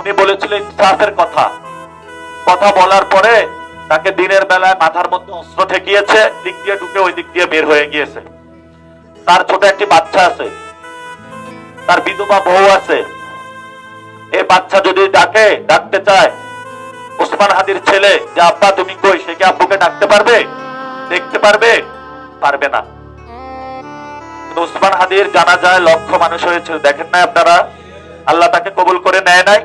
উনি বলেছিলেন ইনসাফের কথা। কথা বলার পরে তাকে দিনের বেলায় মাথার মধ্যে অস্ত্র ঠেকিয়েছে, দিক দিয়ে ঢুকে ওই দিক দিয়ে বের হয়ে গিয়েছে। তার ছোট একটি বাচ্চা আছে, তার বিধবা বউ আছে। এই বাচ্চা যদি ডাকে, ডাকতে চায়, ওসমান হাদির ছেলে, যে আব্বা তুমি কই, সে কি আব্বুকে ডাকতে পারবে? দেখতে পারবে। পারবে না। ওসমান হাদির জানা যায় লক্ষ মানুষ হয়েছিল। দেখেন না আপনারা? আল্লাহ তাকে কবুল করে নেয় নাই।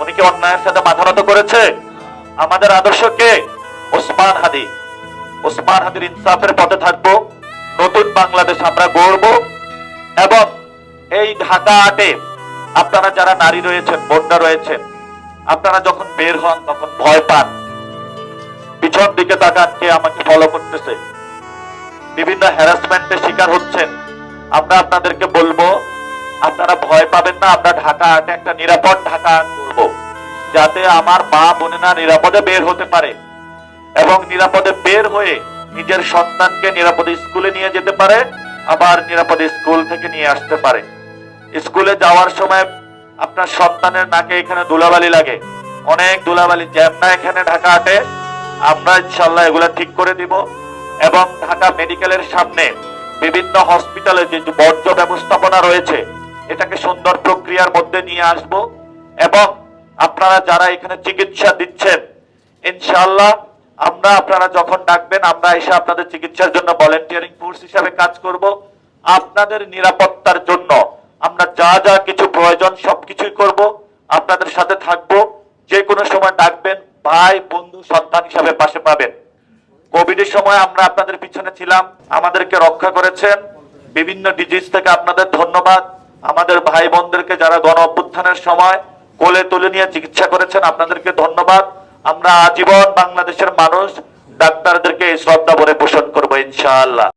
উনি কি অন্যায়ের সাথে মাথা নত করেছে? আমাদের আদর্শ কে? ওসমান হাদি। ওসমান হাদির ইনসাফের পথে থাকব, নতুন বাংলাদেশ আমরা গড়ব, এবং এই ঢাকা আটে আপনারা যারা নারী রয়েছেন, বোনরা রয়েছেন, আপনারা যখন বের হন, তখন ভয় পান। পিছন দিকে তাকান কে আমাকে ফলো করতেছে। বিভিন্ন হ্যারাসমেন্টের শিকার হচ্ছেন। আমরা আপনাদেরকে বলব, আপনারা ভয় পাবেন না, আমরা ঢাকা আটে একটা নিরাপদ ঢাকা করব যাতে আমার মা বোনেরা নিরাপদে বের হতে পারে এবং নিরাপদে বের হয়ে নিজের সন্তানকে নিরাপদে স্কুলে নিয়ে যেতে পারে, আবার নিরাপদে স্কুল থেকে নিয়ে আসতে পারে। স্কুলে যাওয়ার সময় আপনার সন্তানের নাকে এখানে ধুলাবালি লাগে। অনেক ধুলাবালি জ্যাম না এখানে ঢাকা আটে। আমরা ইনশাল্লাহ এগুলা ঠিক করে দিব এবং ঢাকা মেডিকেলের সামনে বিভিন্ন হসপিটালে যে যে বর্জ্য ব্যবস্থাপনা রয়েছে, এটাকে সুন্দর প্রক্রিয়ার মধ্যে নিয়ে আসব এবং আপনারা যারা এখানে চিকিৎসা দিচ্ছেন ইনশাল্লাহ আমরা আপনারা যখন ডাকবেন, আমরা এসে আপনাদের চিকিৎসার জন্য ভলেন্টিয়ারিং ফোর্স হিসাবে কাজ করব। আপনাদের নিরাপত্তার জন্য আমরা যা যা কিছু প্রয়োজন সবকিছুই করব। আপনাদের সাথে থাকব। যে কোনো সময় ডাকবেন, ভাই, বন্ধু, সন্তান হিসাবে পাশে পাবেন। কোভিডের সময় আমরা আপনাদের পিছনে ছিলাম, আমাদেরকে রক্ষা করেছেন। বিভিন্ন ডিজিজ থেকে আপনাদের ধন্যবাদ। আমাদের ভাই বোনদেরকে যারা গণ অভ্যুত্থানের সময় কোলে তুলে নিয়ে চিকিৎসা করেছেন। আপনাদেরকে ধন্যবাদ। আমরা আজীবন বাংলাদেশের মানুষ, ডাক্তারদেরকে এই শ্রদ্ধা ভরে পোষণ করব ইনশাআল্লাহ।